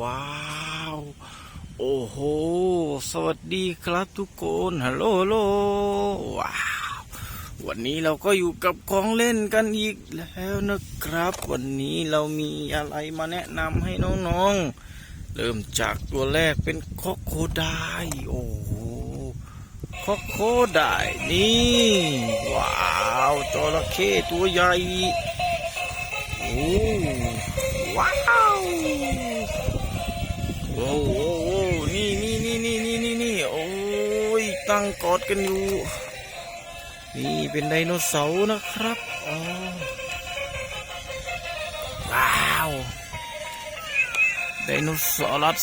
ว้าว โอ้โห สวัสดีครับทุกคนฮัลโหลฮัลโหลว้าว วันนี้เราก็อยู่กับของเล่นกันอีกแล้วนะครับ วันนี้เรามีอะไรมาแนะนำให้น้องๆ เริ่มจากตัวแรกเป็นคอกโคไดโอ้โหคอกโคไดนี่ ว้าวจระเข้ตัวใหญ่โอ้ว้าว อ้โหนี่นี่นี่นี่นี่นี่นี่โอ้ยตั้งกอดกันอยู่ นี่เป็นไดโนเสาร์นะครับอ๋อว้าวไดโนเสาร์ลัส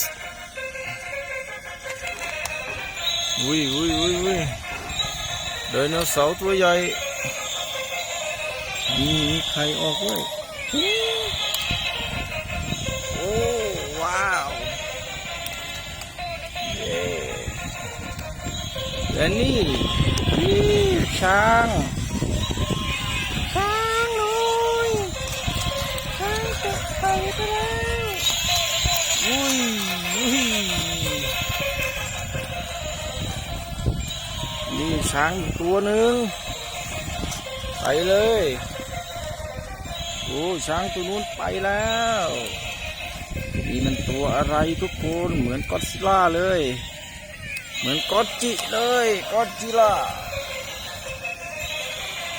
อุ้ยอุ้ยอุ้ยอุ้ยไดโนเสาร์ตัวใหญ่นี่มีไข่ออกด้วยโอ้ และนี่นี่ช้าง ช้างน้อยช้างตกไปไปแล้วอุ้ยอุ้ยนี่ช้างอีกตัวหนึ่งไปเลยโอ้ช้างตัวนู้นไปแล้วนี่มันตัวอะไรทุกคนเหมือนก็อดซิลล่าเลย เหมือนก็อดจิเลยก็อดจิล่า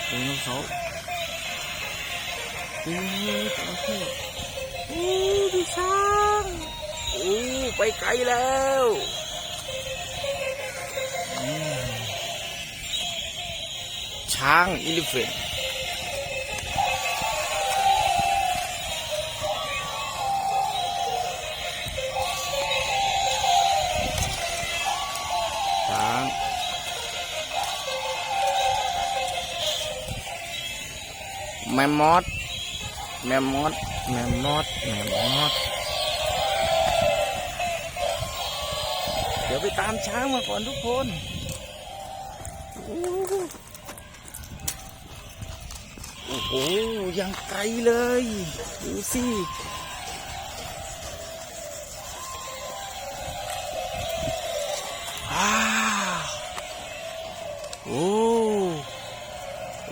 ไดโนเสาร์โอ้ยจระเข้โอ้ยพี่ช้างโอ้ไปไกลแล้วอืมช้างอิลิเฟน แมมมอสแมมมอสแมมมอสแมมมอสเดี๋ยวไปตามช้างมาก่อนทุกคนโอ้โหยังไกลเลย ดูสิ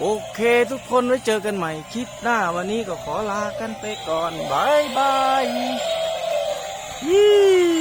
โอเคทุกคนไว้เจอกันใหม่คลิปหน้าวันนี้ก็ขอลากันไปก่อนบายบายยี่